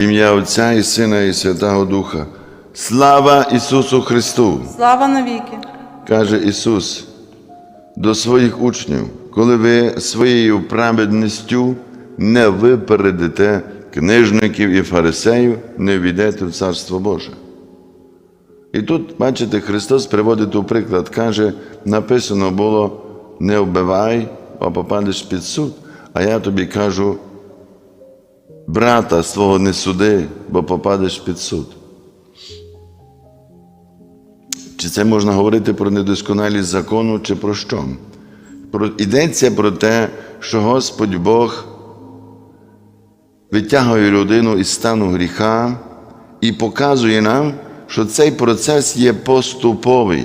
Ім'я Отця і Сина, і Святого Духа. Слава Ісусу Христу! Слава навіки! каже Ісус до своїх учнів, коли ви своєю праведністю не випередите книжників і фарисеїв, не війдете в Царство Боже. І тут, бачите, Христос приводить у приклад, каже, написано було: не вбивай, а попадеш під суд. А я тобі кажу, брата свого не суди, бо попадеш під суд. Чи це можна говорити про недосконалість закону, чи про що? Про, йдеться про те, що Господь Бог витягує людину із стану гріха і показує нам, що цей процес є поступовий.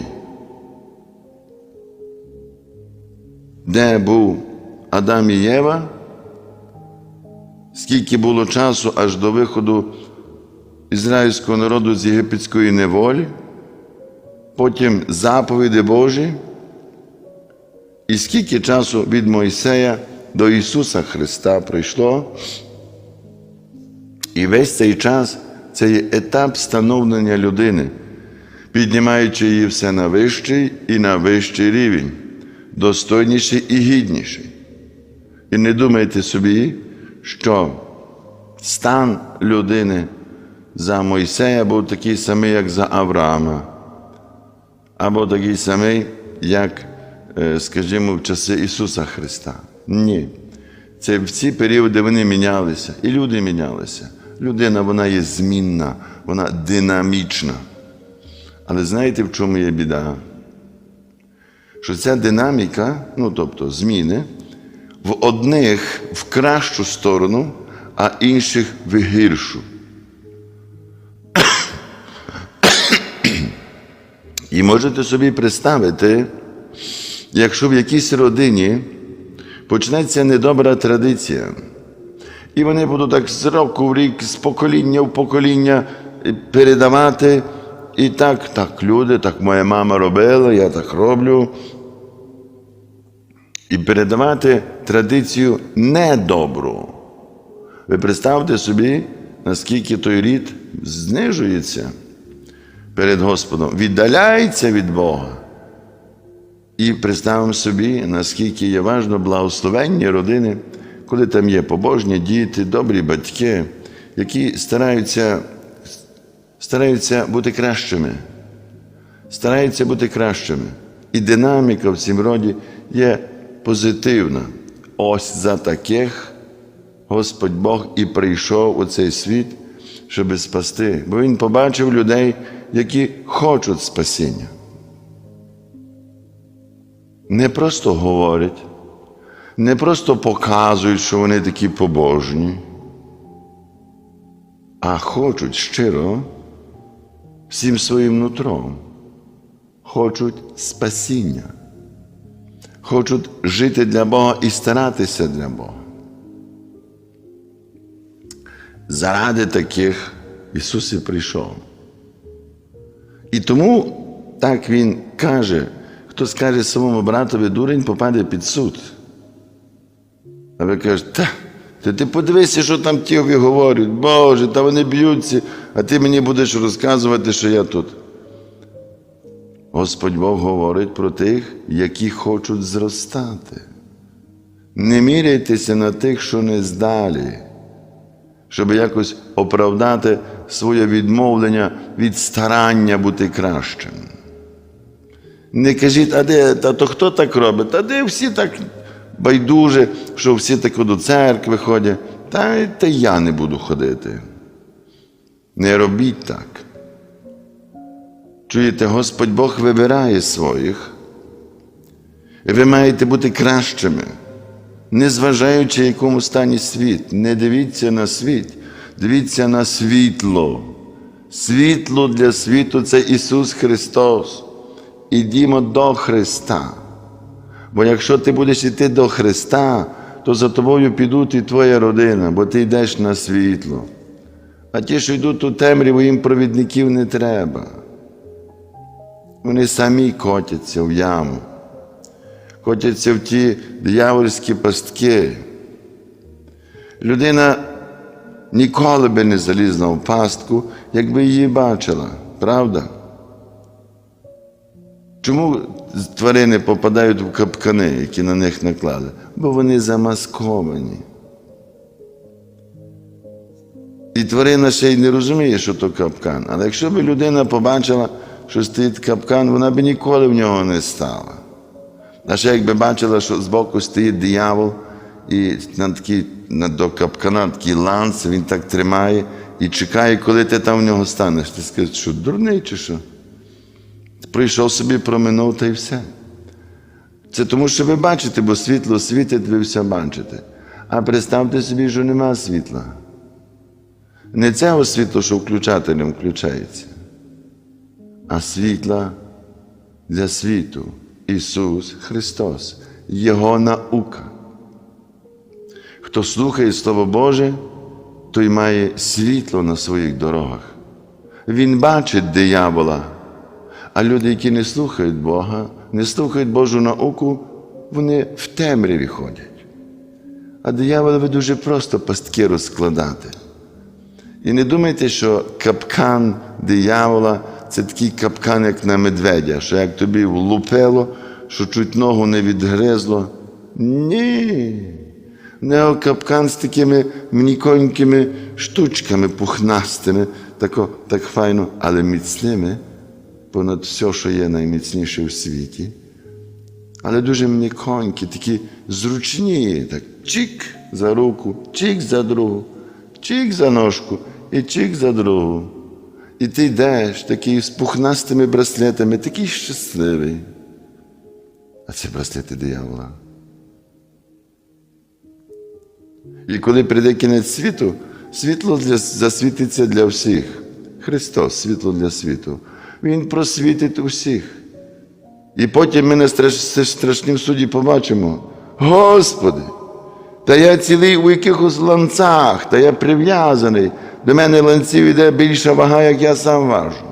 Де був Адам і Єва, скільки було часу аж до виходу ізраїльського народу з єгипетської неволі, потім заповіді Божі, і скільки часу від Мойсея до Ісуса Христа прийшло, і весь цей час це є етап становлення людини, піднімаючи її все на вищий і на вищий рівень, достойніший і гідніший. І не думайте собі, що стан людини за Мойсея був такий самий, як за Авраама, або такий самий, як, е, скажімо, в часи Ісуса Христа. Ні. Це в ці періоди вони мінялися, і люди мінялися. Людина вона є змінна, вона динамічна. Але знаєте, в чому є біда? Що ця динаміка, ну тобто зміни, в одних в кращу сторону, а інших в гіршу. І можете собі представити, якщо в якійсь родині почнеться недобра традиція, і вони будуть так з року в рік, з покоління в покоління передавати. І так, так, люди, так моя мама робила, я так роблю. І передавати традицію недобру. Ви представте собі, наскільки той рід знижується перед Господом, віддаляється від Бога. І представимо собі, наскільки є важливо благословення родини, коли там є побожні діти, добрі батьки, які стараються, стараються бути кращими, стараються бути кращими. І динаміка в цім роді є позитивна. Ось за таких Господь Бог і прийшов у цей світ, щоб спасти. Бо Він побачив людей, які хочуть спасіння. Не просто говорять, не просто показують, що вони такі побожні, а хочуть щиро всім своїм нутром, хочуть спасіння, хочуть жити для Бога і старатися для Бога. Заради таких Ісус і прийшов. І тому так Він каже, хто скаже своєму братові дурень, попаде під суд. А ви кажете, та, та ти подивися, що там ті говорять, Боже, та вони б'ються, а ти мені будеш розказувати, що я тут. Господь Бог говорить про тих, які хочуть зростати. Не міряйтеся на тих, що не здалі, щоб якось оправдати своє відмовлення від старання бути кращим. Не кажіть, а де, та то хто так робить? Та де всі так байдуже, що всі так до церкви ходять, та, та я не буду ходити. Не робіть так. Чуєте, Господь Бог вибирає своїх. І ви маєте бути кращими, незважаючи, якому стані світ. Не дивіться на світ, дивіться на світло. Світло для світу це Ісус Христос. Ідімо до Христа. Бо якщо ти будеш йти до Христа, то за тобою підуть і твоя родина, бо ти йдеш на світло. А ті, що йдуть у темряву, їм провідників не треба. Вони самі котяться в яму, котяться в ті диявольські пастки. Людина ніколи би не залізла в пастку, якби її бачила. Правда? Чому тварини попадають в капкани, які на них наклали? Бо вони замасковані. І тварина ще й не розуміє, що то капкан. Але якщо б людина побачила, що стоїть капкан, вона б ніколи в нього не стала. А ще якби бачила, що збоку стоїть диявол, і на такий, на, до капкана такий ланц, він так тримає і чекає, коли ти там в нього станеш. Ти скажеш, що дурний чи що? Прийшов собі, проминув та й все. Це тому, що ви бачите, бо світло світить, ви все бачите. А представте собі, що нема світла. Не цього світло, що включателем включається, а світла для світу. Ісус Христос, Його наука. Хто слухає Слово Боже, той має світло на своїх дорогах. Він бачить диявола. А люди, які не слухають Бога, не слухають Божу науку, вони в темряві ходять. А дияволові дуже просто пастки розкладати. І не думайте, що капкан диявола це такий капкан, як на медведя, що як тобі влупило, що чуть ногу не відгризло. Ні. Нього капкан з такими мніконькими штучками пухнастими, тако, так файно, але міцними, понад все, що є найміцніше в світі. Але дуже м'яконькі, такі зручні, так чик за руку, чик за другу, чик за ножку і чик за другу. І ти йдеш такий з пухнастими браслетами, такий щасливий. А це браслети диявола. І коли прийде кінець світу, світло для, засвітиться для всіх. Христос світло для світу. Він просвітить усіх. І потім ми на страш- страшнім суді побачимо: Господи, та я цілий у якихось ланцах, та я прив'язаний. До мене ланців іде більша вага, як я сам важу.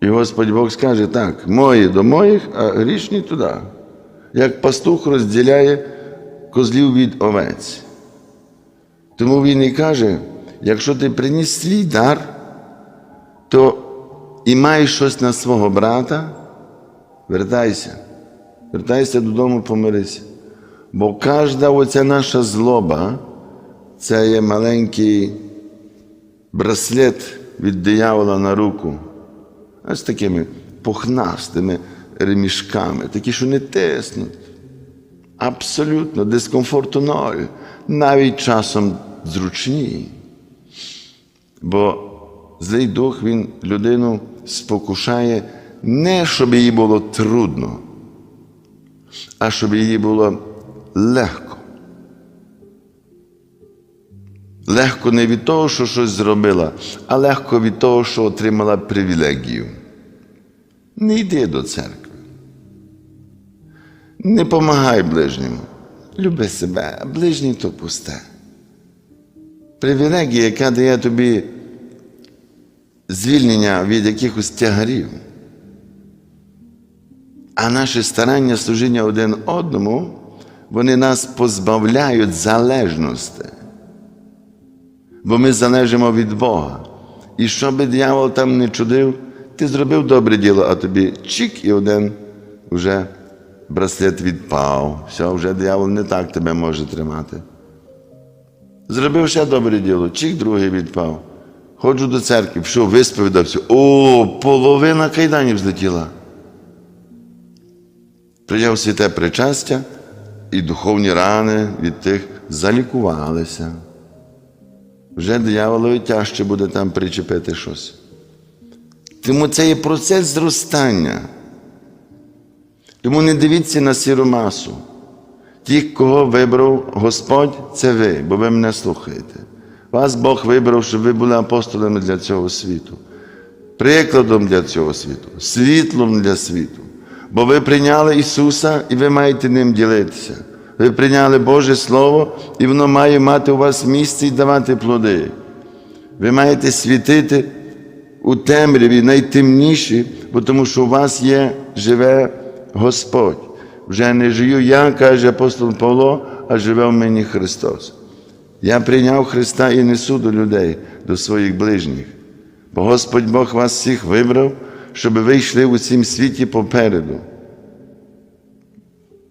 І Господь Бог скаже так: мої до моїх, а грішні туди. Як пастух розділяє козлів від овець. Тому він і каже: якщо ти приніс свій дар, то і маєш щось на свого брата, вертайся, вертайся додому, помирися. Бо кожна оця наша злоба це є маленький браслет від диявола на руку. А з такими пухнастими ремішками, такі, що не тиснуть. Абсолютно дискомфорту ноль, навіть часом зручні. Бо злий дух він людину спокушає не щоб їй було трудно, а щоб їй було легко. Легко не від того, що щось зробила, а легко від того, що отримала привілегію. Не йди до церкви. Не помагай ближньому. Люби себе, а ближній то пусте. Привілегія, яка дає тобі звільнення від якихось тягарів. А наші старання служіння один одному, вони нас позбавляють залежності. Бо ми залежимо від Бога. І що би диявол там не чудив, ти зробив добре діло, а тобі чик і один вже браслет відпав. Все, вже диявол не так тебе може тримати. Зробив ще добре діло, чик другий відпав. Ходжу до церкви, що висповідався. О, половина кайданів злетіла. Прийняв святе причастя, і духовні рани від тих залікувалися. Вже дияволові тяжче буде там причепити щось. Тому це є процес зростання. Тому не дивіться на сіру масу. Ті, кого вибрав Господь, це ви, бо ви мене слухаєте. Вас Бог вибрав, щоб ви були апостолами для цього світу, прикладом для цього світу, світлом для світу. Бо ви прийняли Ісуса і ви маєте ним ділитися. Ви прийняли Боже Слово, і воно має мати у вас місце і давати плоди. Ви маєте світити у темряві найтемніші, бо тому що у вас є живе Господь. Вже не жию я, каже апостол Павло, а живе в мені Христос. Я прийняв Христа і несу до людей, до своїх ближніх. Бо Господь Бог вас всіх вибрав, щоб ви йшли у цім світі попереду.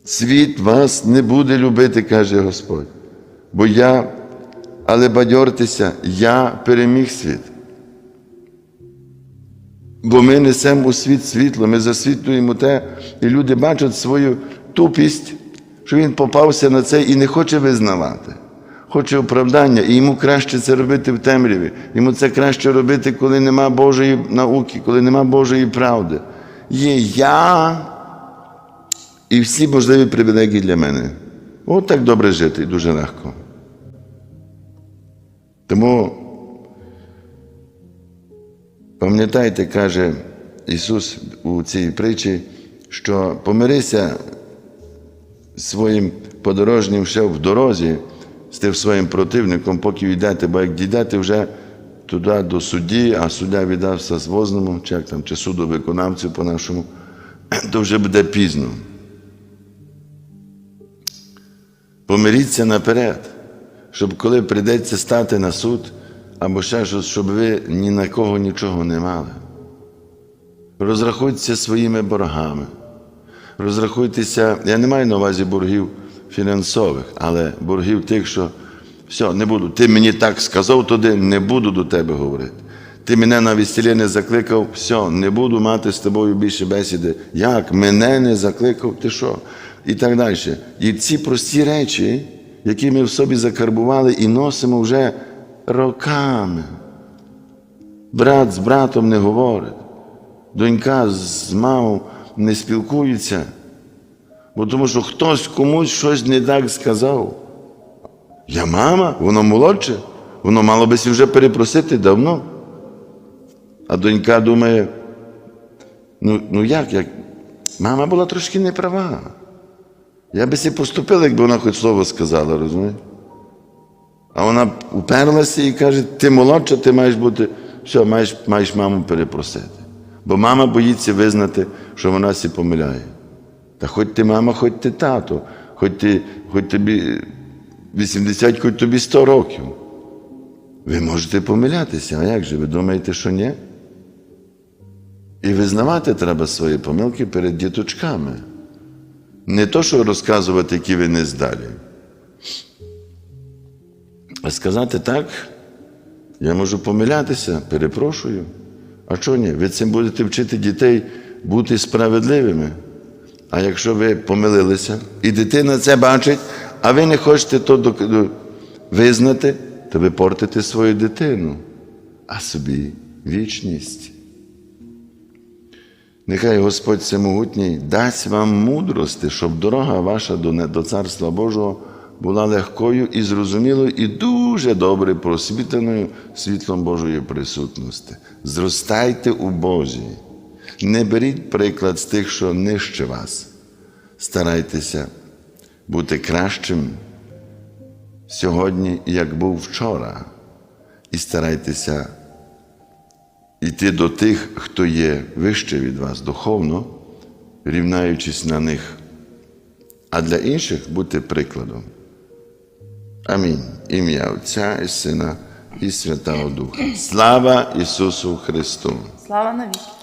Світ вас не буде любити, каже Господь. Бо я, але бадьортеся, я переміг світ. Бо ми несемо у світ світло, ми засвітлюємо те, і люди бачать свою тупість, що він попався на це і не хоче визнавати. Хоче оправдання, і йому краще це робити в темряві. Йому це краще робити, коли нема Божої науки, коли нема Божої правди. Є я і всі можливі привілегії для мене. От так добре жити дуже легко. Тому Пам'ятайте, каже Ісус у цій притчі, що помирися своїм подорожнім ще в дорозі з тим своїм противником, поки йдете, бо як дійдете вже туди до судді, а суддя віддався звозному, чи як там, чи суду виконавцю по-нашому, то вже буде пізно. Помиріться наперед, щоб коли прийдеться стати на суд, або ще щось, щоб ви ні на кого нічого не мали. Розрахуйтеся своїми боргами. Розрахуйтеся, я не маю на увазі боргів фінансових, але боргів тих, що все, не буду. Ти мені так сказав туди, не буду до тебе говорити. Ти мене на весілля не закликав, все, не буду мати з тобою більше бесіди. Як? Мене не закликав, ти що? І так далі. І ці прості речі, які ми в собі закарбували і носимо вже роками. Брат з братом не говорить, донька з мамою не спілкується, бо тому що хтось комусь щось не так сказав. Я мама, воно молодше, воно мало би вже перепросити давно. А донька думає, ну, ну як, як? Мама була трошки неправа. Я би сі поступила, якби вона хоч слово сказала, розумієш? А вона уперлася і каже: ти молодша, ти маєш бути, все, маєш, маєш маму перепросити. Бо мама боїться визнати, що вона сі помиляє. Та хоч ти мама, хоч ти тато, хоч, ти, хоч тобі 80, хоч тобі 100 років. Ви можете помилятися, а як же? Ви думаєте, що ні? І визнавати треба свої помилки перед діточками. Не то, що розказувати, які ви не здалі. А сказати так, я можу помилятися, перепрошую. А чого ні? Ви цим будете вчити дітей бути справедливими. А якщо ви помилилися, і дитина це бачить, а ви не хочете то визнати, то ви портите свою дитину, а собі вічність. Нехай Господь Всемогутній дасть вам мудрости, щоб дорога ваша до, Царства Божого була легкою і зрозумілою, і дуже добре просвітленою світлом Божої присутності. Зростайте у Божі. Не беріть приклад з тих, що нижче вас. Старайтеся бути кращим сьогодні, як був вчора, і старайтеся йти до тих, хто є вище від вас духовно, рівнаючись на них, а для інших бути прикладом. Амінь. Ім'я Отця і Сина і Святого Духа. Слава Ісусу Христу! Слава навіки.